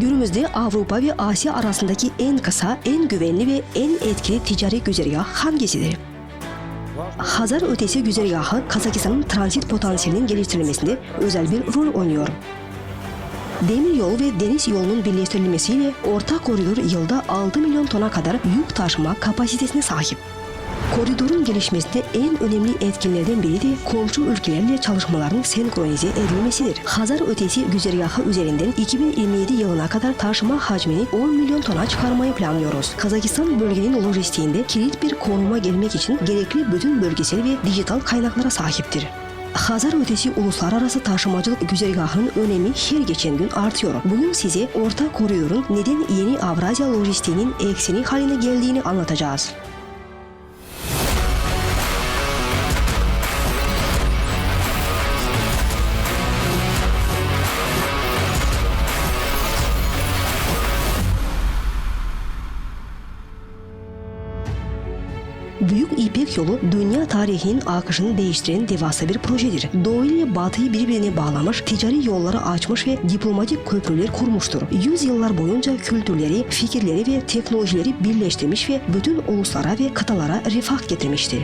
Günümüzde Avrupa ve Asya arasındaki en kısa, en güvenli ve en etkili ticari güzergah hangisidir? Hazar ötesi güzergahı Kazakistan'ın transit potansiyelinin geliştirilmesinde özel bir rol oynuyor. Demir yol ve deniz yolunun birleştirilmesiyle orta koridor yılda 6 milyon tona kadar yük taşıma kapasitesine sahip. Koridorun gelişmesinde en önemli etkenlerden biri de komşu ülkelerle çalışmaların senkronize edilmesidir. Hazar ötesi güzergahı üzerinden 2027 yılına kadar taşıma hacmini 10 milyon tona çıkarmayı planlıyoruz. Kazakistan bölgenin lojistiğinde kilit bir konuma gelmek için gerekli bütün bölgesel ve dijital kaynaklara sahiptir. Hazar ötesi uluslararası taşımacılık güzergahının önemi her geçen gün artıyor. Bugün size orta koridorun neden yeni Avrasya lojistiğinin ekseni haline geldiğini anlatacağız. İpek Yolu dünya tarihinin akışını değiştiren devasa bir projedir. Doğu ile batıyı birbirine bağlamış, ticari yolları açmış ve diplomatik köprüler kurmuştur. Yüzyıllar boyunca kültürleri, fikirleri ve teknolojileri birleştirmiş ve bütün uluslara ve kıtalara refah getirmiştir.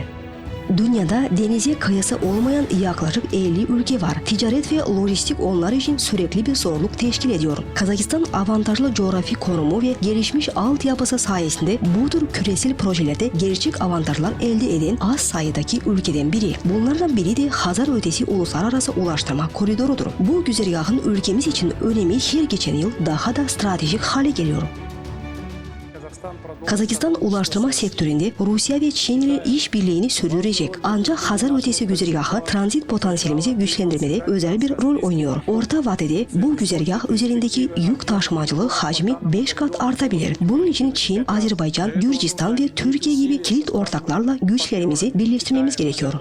Dünyada denize kıyası olmayan yaklaşık 50 ülke var. Ticaret ve lojistik onlar için sürekli bir zorluk teşkil ediyor. Kazakistan avantajlı coğrafi konumu ve gelişmiş altyapısı sayesinde bu tür küresel projelerde gerçek avantajlar elde eden az sayıdaki ülkeden biri. Bunlardan biri de Hazar ötesi uluslararası ulaştırma koridorudur. Bu güzergahın ülkemiz için önemi her geçen yıl daha da stratejik hale geliyor. Kazakistan ulaştırma sektöründe Rusya ve Çin ile işbirliğini sürdürecek. Ancak Hazar ötesi güzergahı transit potansiyelimizi güçlendirmede özel bir rol oynuyor. Orta vadede bu güzergah üzerindeki yük taşımacılığı hacmi 5 kat artabilir. Bunun için Çin, Azerbaycan, Gürcistan ve Türkiye gibi kilit ortaklarla güçlerimizi birleştirmemiz gerekiyor.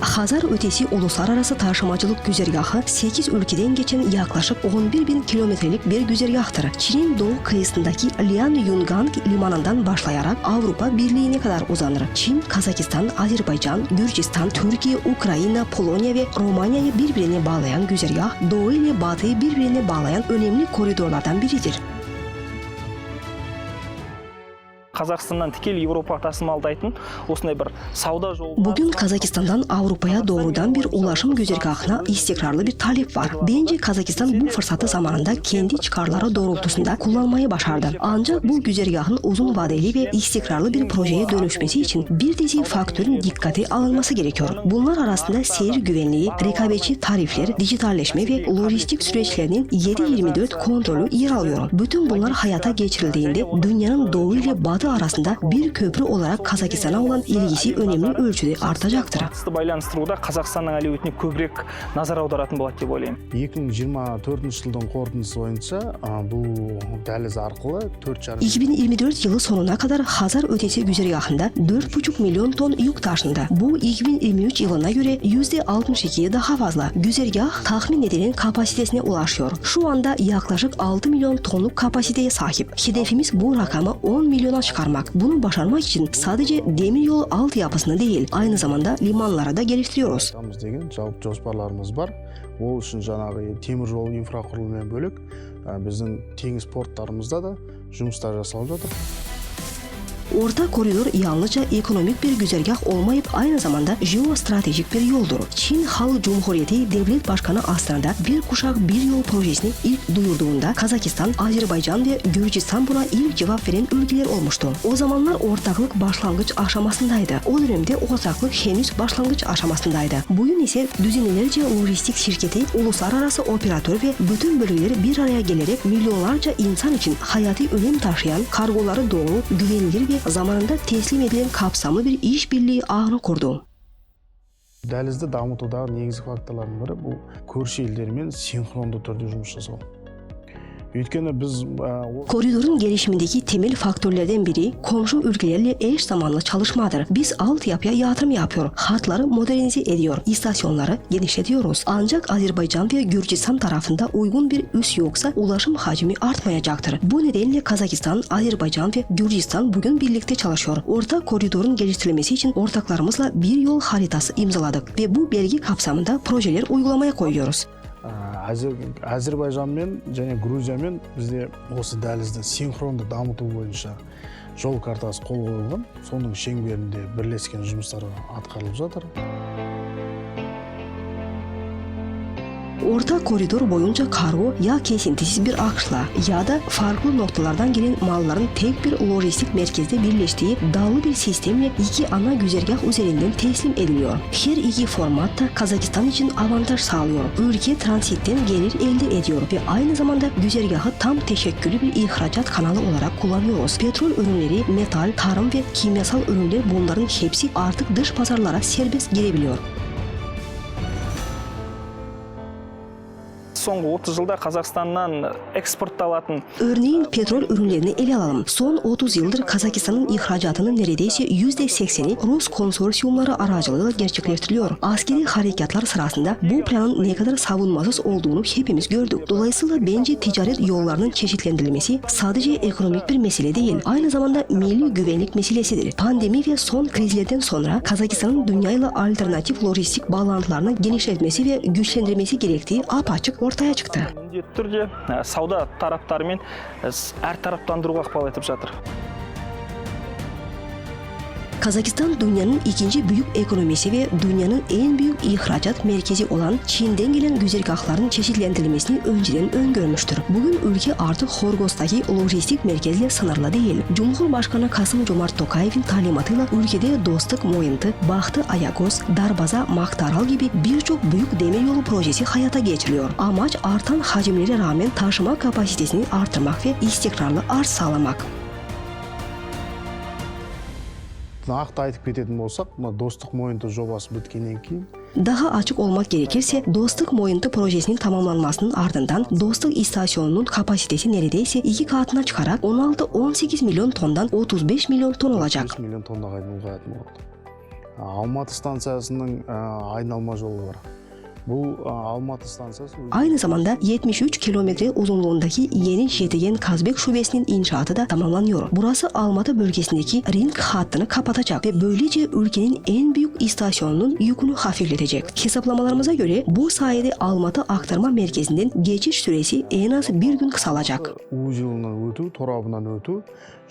Hazar ötesi uluslararası taşımacılık güzergahı 8 ülkeden geçen yaklaşık 11 bin kilometrelik bir güzergahtır. Çin'in doğu kıyısındaki Lianyungang limanından başlayarak Avrupa Birliği'ne kadar uzanır. Çin, Kazakistan, Azerbaycan, Gürcistan, Türkiye, Ukrayna, Polonya ve Romanya'yı birbirine bağlayan güzergah, doğu ile batıyı birbirine bağlayan önemli koridorlardan biridir қазақстаннан тікелей еуропаға тасымалдайтын осындай bir сауда жолы Bugün Kazakistan'dan Avrupa'ya doğrudan bir ulaşım güzergahına istikrarlı bir talep var. Bence Kazakistan bu fırsatı zamanında kendi çıkarları doğrultusunda kullanmayı başardı. Ancak bu güzergahın uzun vadeli ve istikrarlı bir projeye dönüşmesi için bir dizi faktörün dikkate alınması gerekiyor. Bunlar arasında seyir güvenliği, rekabetçi tarifler, dijitalleşme ve lojistik süreçlerinin 7-24 kontrolü yer alıyor. Bütün bunlar hayata geçirildiğinde dünyanın doğu ile batı arasında bir köprü olarak Kazakistan'a olan ilgisi önemli ölçüde artacaktır. батысты байланыстыруда қазақстанның әлеуетіне көбірек назар аударатын болады деп ойлаймын 2024 жылдың қорытындысы бойынша а, бұл дәліз арқылы төрт жарым 2024 yılı sonuna kadar Hazar ötesi güzergahında 4,5 milyon ton yük taşındı. Bu 2023 yılına göre %62'ye daha fazla. Güzergah tahmin edilen kapasitesine ulaşıyor. Şu anda yaklaşık 6 milyon tonluk kapasiteye sahip. Hedefimiz bu rakamı 10 milyona çıkarmak. Bunu başarmak için sadece demiryolu altyapısını değil, aynı zamanda limanları da geliştiriyoruz. деген жалпы жоспарларымыз бар ол үшін жаңағы темір жол инфрақұрылымымен бөлек біздің теңіз порттарымызда да жұмыстар жасалып жатыр Orta koridor yalnızca ekonomik bir güzergah olmayıp aynı zamanda jeostratejik bir yoldur. Çin Halk Cumhuriyeti Devlet Başkanı Astana'da bir kuşak bir yol projesini ilk duyurduğunda Kazakistan, Azerbaycan ve Gürcistan buna ilk cevap veren ülkeler olmuştu. O zamanlar ortaklık başlangıç aşamasındaydı. O dönemde ortaklık henüz başlangıç aşamasındaydı. Bugün ise düzenlerce lojistik şirketi, uluslararası operatör ve bütün bölgeleri bir araya gelerek milyonlarca insan için hayati önem taşıyan kargoları doğru, güvenilir ve zamanında teslim edilen kapsamlı bir işbirliği ağını kurdu. дәлізді дамытудағы негізгі факторлардың бірі бұл көрші елдермен синхронды түрде жұмыс жасау өйткені біз а, о- Koridorun gelişimindeki temel faktörlerden biri komşu ülkelerle eş zamanlı çalışmadır. Biz altyapıya yatırım yapıyor, hatları modernize ediyor, istasyonları genişletiyoruz. Ancak Azerbaycan ve Gürcistan tarafında uygun bir üs yoksa ulaşım hacmi artmayacaktır. Bu nedenle Kazakistan, Azerbaycan ve Gürcistan bugün birlikte çalışıyor. Orta koridorun geliştirilmesi için ortaklarımızla bir yol haritası imzaladık ve bu belge kapsamında projeler uygulamaya koyuyoruz. Ә, Әзер- әзербайжанмен және грузиямен бізде осы дәлізді синхронды дамыту бойынша жол картасы қол қойылған. Соның шеңберінде бірлескен жұмыстар атқарылып жатыр. Orta koridor boyunca kargo ya kesintisiz bir akışla ya da farklı noktalardan gelen malların tek bir lojistik merkezde birleştiği dallı bir sistemle iki ana güzergah üzerinden teslim ediliyor. Her iki format da Kazakistan için avantaj sağlıyor. Ülke transitten gelir elde ediyor ve aynı zamanda güzergahı tam teşekküllü bir ihracat kanalı olarak kullanıyoruz. Petrol ürünleri, metal, tarım ve kimyasal ürünler bunların hepsi artık dış pazarlara serbest girebiliyor. соңғы 30 жылда қазақстаннан экспортталатын Örneğin petrol ürünlerini ele alalım. Son 30 yıldır Kazakistan'ın ihracatının neredeyse %80'i Rus konsorsiyumları aracılığıyla gerçekleştiriliyor. Askeri harekatlar sırasında bu planın ne kadar savunmasız olduğunu hepimiz gördük. Dolayısıyla bence ticaret yollarının çeşitlendirilmesi sadece ekonomik bir mesele değil, aynı zamanda milli güvenlik meselesidir. Pandemi ve son krizlerden sonra Kazakistan'ın dünyayla alternatif lojistik bağlantılarını genişletmesi ve güçlendirmesi gerektiği apaçık ortaya қалай міндетті түрде ә, сауда тараптарымен ә, әртараптандыруға ықпал етіп жатыр. Kazakistan dünyanın ikinci büyük ekonomisi ve dünyanın en büyük ihracat merkezi olan Çin'den gelen güzergahların çeşitlendirilmesini önceden öngörmüştür. Bugün ülke artık Horgos'taki lojistik merkezle sınırlı değil. Cumhurbaşkanı Kasım Cumart Tokayev'in talimatıyla ülkede Dostluk Moyuntu, Bahtı Ayakoz, Darbaza, Maktaral gibi birçok büyük demiryolu projesi hayata geçiriliyor. Amaç artan hacimlere rağmen taşıma kapasitesini artırmak ve istikrarlı arz sağlamak. Нақты айтып кететін болсақ мына достық мойынты жобасы біткеннен кейін Daha açık olmak gerekirse Dostluk Moyuntu projesinin tamamlanmasının ardından Dostluk istasyonunun kapasitesi neredeyse iki katına çıkarak 16-18 milyon tondan 35 milyon ton olacak. 5 миллион тоннаға дейін ұлғаятын болады А, алматы станциясының айналма жолы бар Bu Almatı stansiyası. Aynı zamanda 73 kilometre uzunluğundaki yeni Jetegen Kazbek Şubesi'nin inşaatı da tamamlanıyor. Burası Almatı bölgesindeki ring hattını kapatacak ve böylece ülkenin en büyük istasyonunun yükünü hafifletecek. Hesaplamalarımıza göre bu sayede Almatı aktarma merkezinden geçiş süresi en az bir gün kısalacak. Ucundan ötü, torabından ötü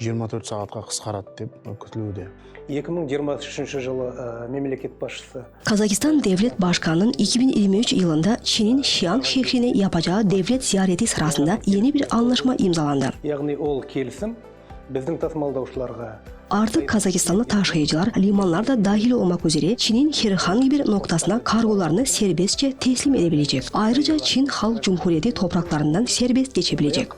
24 сағатқа қысқарады деп күтілуде 2023 жылы ә, мемлекет басшысы Kazakistan Devlet Başkanı'nın 2023 yılında Çin'in Xi'an şehrine yapacağı devlet ziyareti sırasında yeni bir anlaşma imzalandı. яғни ол келісім біздің тасымалдаушыларға Artık Kazakistanlı taşıyıcılar limanlarda dahil olmak üzere Çin'in herhangi bir noktasına kargolarını serbestçe teslim edebilecek. Ayrıca Çin Halk Cumhuriyeti topraklarından serbest geçebilecek.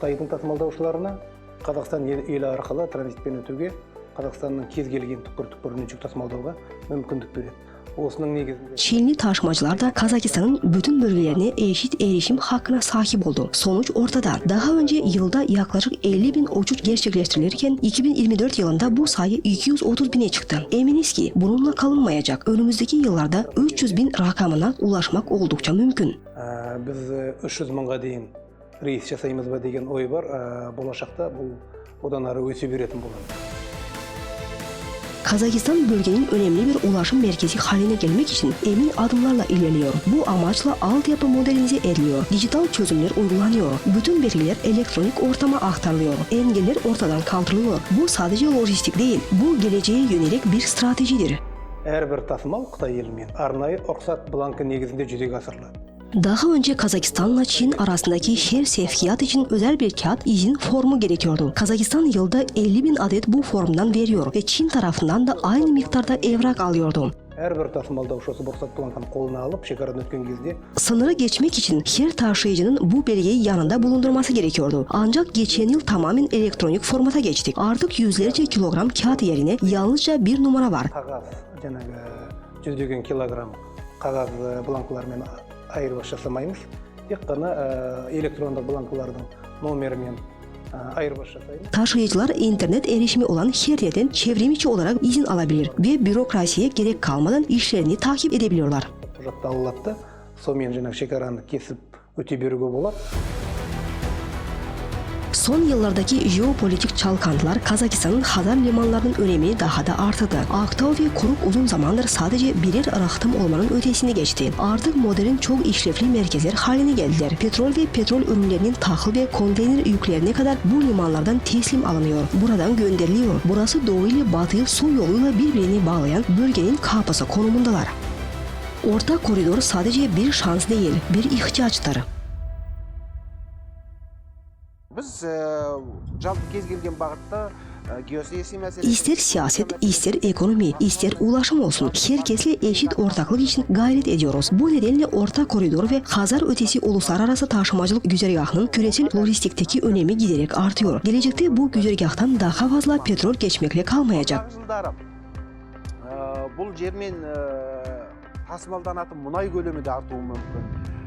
қытайдың тасымалдаушыларына қазақстан ел- елі арқылы транзитпен өтуге қазақстанның кез келген түкпір түкпірінен жүк тасымалдауға мүмкіндік береді осының негізінде Çinli taşımacılar da Kazakistan'ın bütün bölgelerine eşit erişim hakkına sahip oldu. Sonuç ortada. Daha önce yılda yaklaşık 50 bin uçuş gerçekleştirilirken 2024 yılında bu sayı 230 bine çıktı. Eminiz ki bununla kalınmayacak. Önümüzdeki yıllarda 300 bin rakamına ulaşmak oldukça mümkün. ә, біз ә, 300 мыңға дейін рейс жасаймыз ба деген ой бар ә, болашақта бұл одан ары өсе беретін болады Kazakistan bölgenin önemli bir ulaşım merkezi haline gelmek için emin adımlarla ilerliyor. Bu amaçla altyapı modernize ediliyor. Dijital çözümler uygulanıyor. Bütün veriler elektronik ortama aktarılıyor. Engeller ortadan kaldırılıyor. Bu sadece lojistik değil, bu geleceğe yönelik bir stratejidir. әрбір тасымал қытай елімен арнайы рұқсат бланкі негізінде жүзеге асырылады Daha önce Kazakistan'la Çin arasındaki her sevkiyat için özel bir kağıt izin formu gerekiyordu. Kazakistan yılda 50 bin adet bu formdan veriyor ve Çin tarafından da aynı miktarda evrak alıyordu. әрбір тасымалдаушы осы рұқсат бланкін қолына alып шекарадан өткен кезде Sınırı geçmek için her taşıyıcının bu belgeyi yanında bulundurması gerekiyordu. Ancak geçen yıl tamamen elektronik formata geçtik. Artık yüzlerce kilogram kağıt yerine yalnızca bir numara var. қағаз жаңағы жүздеген килограмм қағаз ә, бланкілармен айырбас жасамаймыз тек қана ә, электрондық бланкілардың номерімен ә, айырбас жасаймыз Taşıyıcılar internet erişimi olan her yerden çevrim içi olarak izin alabilir ve bürokrasiye gerek kalmadan işlerini takip edebiliyorlar. құжатты ала алады да сонымен жаңағы шекараны кесіп өте беруге болады Son yıllardaki jeopolitik çalkantılar Kazakistan'ın Hazar limanlarının önemini daha da artırdı. Aktau ve Kuruk uzun zamandır sadece birer arahtam olmanın ötesine geçti. Artık modern çok işlevli merkezler haline geldiler. Petrol ve petrol ürünlerinin tahıl ve konteyner yüklerine kadar bu limanlardan teslim alınıyor. Buradan gönderiliyor. Burası doğu ile batıyı su yoluyla birbirini bağlayan bölgenin kapısı konumundalar. Orta koridor sadece bir şans değil, bir ihtiyaçtır біз ә, жалпы kez келген бағытта ә, geosаяси мәселе İster siyaset, ister ekonomi, ister ulaşım olsun. Herkesle eşit ortaklık için gayret ediyoruz. Bu nedenle orta koridor ve Hazar ötesi uluslararası taşımacılık güzergahının küresel lojistikteki önemi giderek artıyor. Gelecekte bu güzergahtan daha fazla petrol geçmekle kalmayacak. алдағы жылдары ә, бұл жермен ә, тасымалданатын мұнай көлемі де артуы мүмкін тіпті gaz құбырлары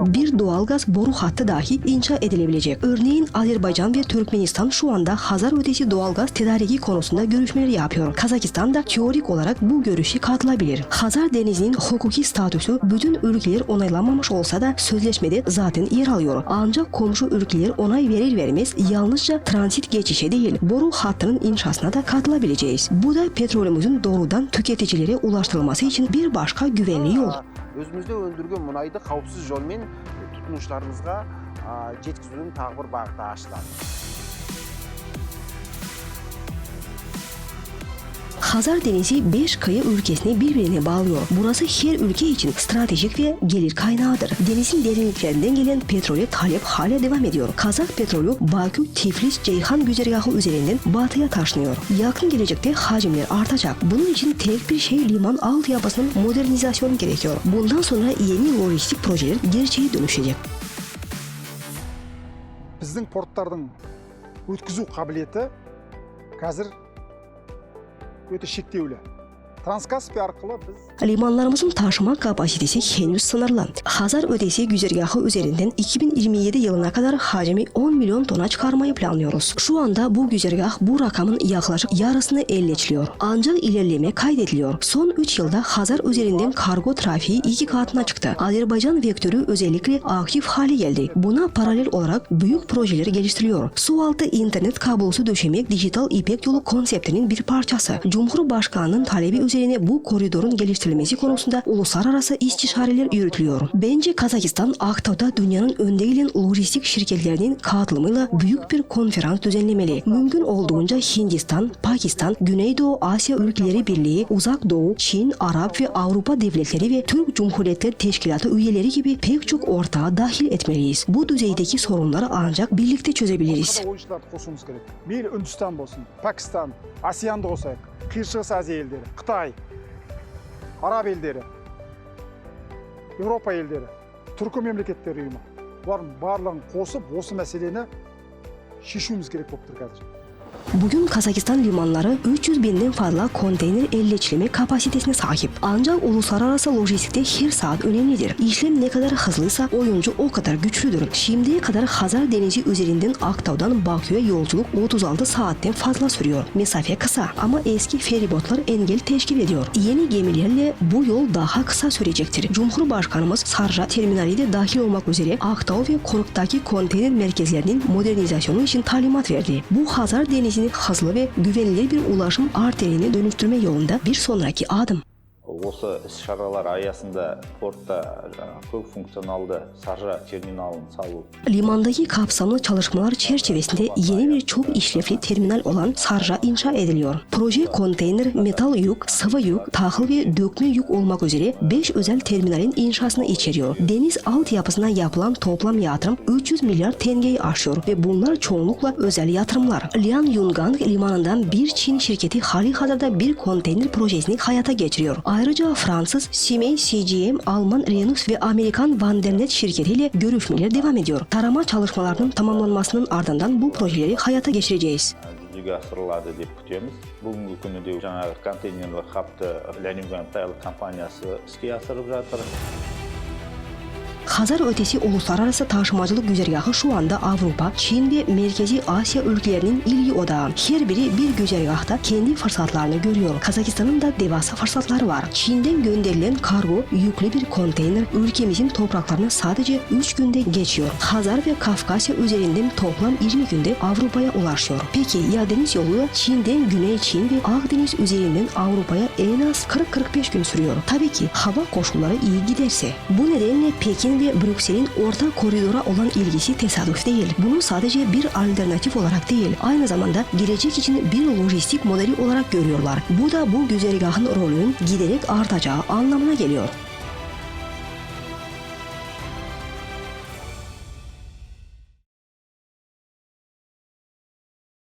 bir doğalgaz boru hattı dahi inşa edilebilecek. Örneğin Azerbaycan ve Türkmenistan şu anda Hazar ötesi doğalgaz tedariki konusunda görüşmeler yapıyor. Kazakistan da teorik olarak bu görüşe katılabilir. Hazar Denizi'nin hukuki statüsü bütün ülkeler onaylanmamış olsa da sözleşmede zaten yer alıyor. Ancak komşu ülkeler onay verir vermez yalnızca transit geçişe değil boru hattının inşasına da katılabileceğiz. Bu da petrolümüzün doğrudan tüketicilere ulaştırılması için bir başka güvenli yol өзімізде өндірген мұнайды қауіпсіз жолмен тұтынушыларымызға ә, жеткізудің тағы бір бағыты ашылады Hazar Denizi 5 kıyı ülkesini birbirine bağlıyor. Burası her ülke için stratejik ve gelir kaynağıdır. Denizin derinliklerinden gelen petrole talep hala devam ediyor. Kazak petrolü Bakü, Tiflis, Ceyhan güzergahı üzerinden batıya taşınıyor. Yakın gelecekte hacimler artacak. Bunun için tek bir şey liman altyapısının modernizasyonu gerekiyor. Bundan sonra yeni lojistik projeler gerçeğe dönüşecek. біздің порттардың өткізу қабілеті қазір өте шектеулі транскаспий арқылы біз Limanlarımızın taşıma kapasitesi henüz sınırlı. Hazar ötesi güzergahı üzerinden 2027 yılına kadar hacmi 10 milyon tona çıkarmayı planlıyoruz. Şu anda bu güzergah bu rakamın yaklaşık yarısını elleçliyor. Ancak ilerleme kaydediliyor. Son 3 yılda Hazar üzerinden kargo trafiği iki katına çıktı. Azerbaycan vektörü özellikle aktif hale geldi. Buna paralel olarak büyük projeler geliştiriliyor. Sualtı internet kablosu döşemek dijital ipek yolu konseptinin bir parçası. Cumhurbaşkanının talebi üzerine bu koridorun geliştirilmesi konusunda uluslararası istişareler yürütülüyor. Bence Kazakistan Aktau'da dünyanın önde gelen lojistik şirketlerinin katılımıyla büyük bir konferans düzenlemeli. Mümkün olduğunca Hindistan, Pakistan, Güneydoğu Asya Ülkeleri Birliği, Uzak Doğu, Çin, Arap ve Avrupa devletleri ve Türk Cumhuriyetleri Teşkilatı üyeleri gibi pek çok ortağı dahil etmeliyiz. Bu düzeydeki sorunları ancak birlikte çözebiliriz. басқа да ойыншыларды қосуымыз керек мейлі үндістан болсын пәкістан асианды қосайық қиыр шығыс азия елдері қытай араб елдері еуропа елдері түркі мемлекеттер ұйымы бұлардың барлығын қосып осы мәселені шешуіміз керек болып тұр қазір Bugün Kazakistan limanları 300 binden fazla konteyner elleçleme kapasitesine sahip. Ancak uluslararası lojistikte her saat önemlidir. İşlem ne kadar hızlıysa oyuncu o kadar güçlüdür. Şimdiye kadar Hazar Denizi üzerinden Aktau'dan Bakü'ye yolculuk 36 saatten fazla sürüyor. Mesafe kısa ama eski feribotlar engel teşkil ediyor. Yeni gemilerle bu yol daha kısa sürecektir. Cumhurbaşkanımız Sarja terminali de dahil olmak üzere Aktau ve Koruk'taki konteyner merkezlerinin modernizasyonu için talimat verdi. Bu Hazar Denizi'ni hızlı ve güvenilir bir ulaşım arterine dönüştürme yolunda bir sonraki adım осы іс шаралар аясында портта жаңағы көп функционалды саржа терминалын салу Limandaki kapsamlı çalışmalar çerçevesinde yeni bir çok işlevli terminal olan Sarja inşa ediliyor. Proje konteyner, metal yük, sıvı yük, tahıl ve dökme yük olmak üzere 5 özel terminalin inşasını içeriyor. Deniz altyapısına yapılan toplam yatırım 300 milyar tengeyi aşıyor ve bunlar çoğunlukla özel yatırımlar. Lian Yungang limanından bir Çin şirketi hali hazırda bir konteyner projesini hayata geçiriyor. Ayrıca Fransız Simey CGM, Alman Renus ve Amerikan Vandernet şirketiyle görüşmeler devam ediyor. Tarama çalışmalarının tamamlanmasının ardından bu projeleri hayata geçireceğiz. жүзеге асырылады деп күтеміз бүгінгі күні де жаңағы контейнерлік хабты лянюган тайл компаниясы іске асырып жатыр Hazar ötesi uluslararası taşımacılık güzergahı şu anda Avrupa, Çin ve Merkezi Asya ülkelerinin ilgi odağı. Her biri bir güzergahta kendi fırsatlarını görüyor. Kazakistan'ın da devasa fırsatları var. Çin'den gönderilen kargo yüklü bir konteyner ülkemizin topraklarına sadece 3 günde geçiyor. Hazar ve Kafkasya üzerinden toplam 20 günde Avrupa'ya ulaşıyor. Peki ya deniz yolu Çin'den Güney Çin ve Akdeniz üzerinden Avrupa'ya en az 40-45 gün sürüyor. Tabii ki hava koşulları iyi giderse. Bu nedenle Pekin ve Brüksel'in orta koridora olan ilgisi tesadüf değil. Bunu sadece bir alternatif olarak değil, aynı zamanda gelecek için bir lojistik modeli olarak görüyorlar. Bu da bu güzergahın rolünün giderek artacağı anlamına geliyor.